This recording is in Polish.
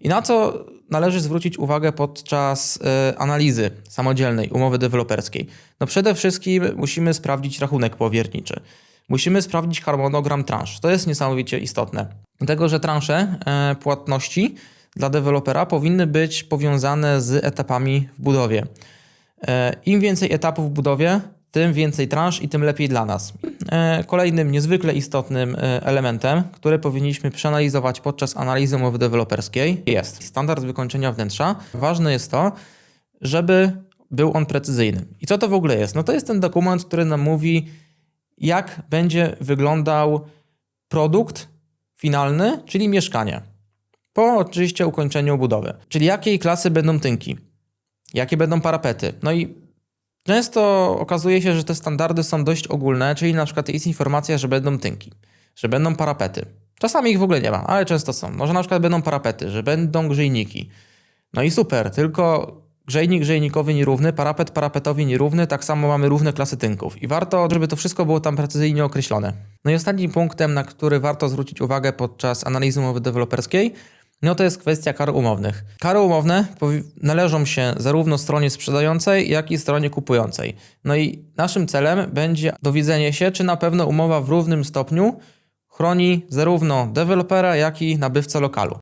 I na co należy zwrócić uwagę podczas e, analizy samodzielnej umowy deweloperskiej? No przede wszystkim musimy sprawdzić rachunek powierniczy. Musimy sprawdzić harmonogram transz. To jest niesamowicie istotne. Dlatego, że transze e, płatności dla dewelopera powinny być powiązane z etapami w budowie. E, Im więcej etapów w budowie, tym więcej transz i tym lepiej dla nas. E, Kolejnym niezwykle istotnym e, elementem, który powinniśmy przeanalizować podczas analizy umowy deweloperskiej jest standard wykończenia wnętrza. Ważne jest to, żeby był on precyzyjny. I co to w ogóle jest? No to jest ten dokument, który nam mówi, jak będzie wyglądał produkt finalny, czyli mieszkanie. Po oczywiście ukończeniu budowy. Czyli jakiej klasy będą tynki, jakie będą parapety. No i często okazuje się, że te standardy są dość ogólne, czyli na przykład jest informacja, że będą tynki, że będą parapety. Czasami ich w ogóle nie ma, ale często są. Może na przykład będą parapety, że będą grzejniki. No i super, tylko grzejnik grzejnikowy nierówny, parapet parapetowi nierówny, tak samo mamy równe klasy tynków. I warto, żeby to wszystko było tam precyzyjnie określone. No i ostatnim punktem, na który warto zwrócić uwagę podczas analizy umowy deweloperskiej, no to jest kwestia kar umownych. Kary umowne należą się zarówno stronie sprzedającej, jak i stronie kupującej. No i naszym celem będzie dowiedzenie się, czy na pewno umowa w równym stopniu chroni zarówno dewelopera, jak i nabywcę lokalu.